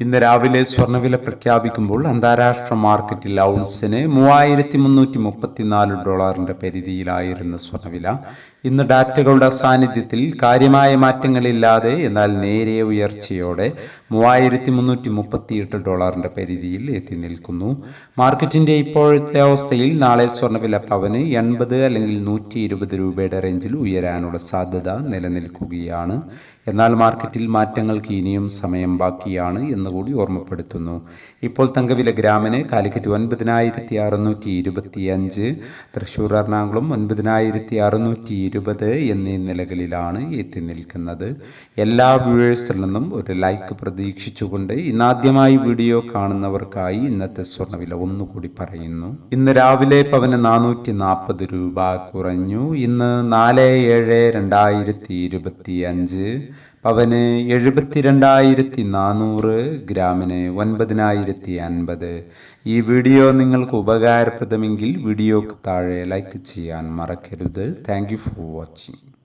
ഇന്ന് രാവിലെ സ്വർണവില പ്രഖ്യാപിക്കുമ്പോൾ അന്താരാഷ്ട്ര മാർക്കറ്റിൽ ഔൺസിന് മൂവായിരത്തി മുന്നൂറ്റി മുപ്പത്തിനാല് ഡോളറിന്റെ പരിധിയിലായിരുന്ന സ്വർണവില ഇന്ന് ഡാറ്റകളുടെ സാന്നിധ്യത്തിൽ കാര്യമായ മാറ്റങ്ങളില്ലാതെ എന്നാൽ നേരിയ ഉയർച്ചയോടെ മൂവായിരത്തി മുന്നൂറ്റി മുപ്പത്തിയെട്ട് ഡോളറിന്റെ പരിധിയിൽ എത്തി നിൽക്കുന്നു. മാർക്കറ്റിന്റെ ഇപ്പോഴത്തെ അവസ്ഥയിൽ നാളെ സ്വർണവില പവന് എൺപത് അല്ലെങ്കിൽ നൂറ്റി ഇരുപത് രൂപയുടെ റേഞ്ചിൽ ഉയരാനുള്ള സാധ്യത നിലനിൽക്കുകയാണ്. എന്നാൽ മാർക്കറ്റിൽ മാറ്റങ്ങൾക്ക് ഇനിയും സമയം ബാക്കിയാണ് എന്നുകൂടി ഓർമ്മപ്പെടുത്തുന്നു. ഇപ്പോൾ തങ്കവില ഗ്രാമിന് കാലിക്കറ്റ് ഒൻപതിനായിരത്തി അറുന്നൂറ്റി ഇരുപത്തി അഞ്ച് തൃശ്ശൂർ എറണാകുളം ഒൻപതിനായിരത്തി അറുന്നൂറ്റി ഇരുപത് എന്നീ നിലകളിലാണ് എത്തി നിൽക്കുന്നത്. എല്ലാ വ്യൂവേഴ്സിൽ നിന്നും ഒരു ലൈക്ക് പ്രതീക്ഷിച്ചുകൊണ്ട് ഇന്നാദ്യമായി വീഡിയോ കാണുന്നവർക്കായി ഇന്നത്തെ സ്വർണവില ഒന്നുകൂടി പറയുന്നു. ഇന്ന് രാവിലെ പവന് നാനൂറ്റി നാൽപ്പത് രൂപ കുറഞ്ഞു. ഇന്ന് നാല് ഏഴ് രണ്ടായിരത്തി ഇരുപത്തി അഞ്ച് പവന് എഴുപത്തിരണ്ടായിരത്തി നാനൂറ് ഗ്രാമിന് ഒൻപതിനായിരത്തി അൻപത് ഈ വീഡിയോ നിങ്ങൾക്ക് ഉപകാരപ്രദമെങ്കിൽ വീഡിയോക്ക് താഴെ ലൈക്ക് ചെയ്യാൻ മറക്കരുത്. Thank for watching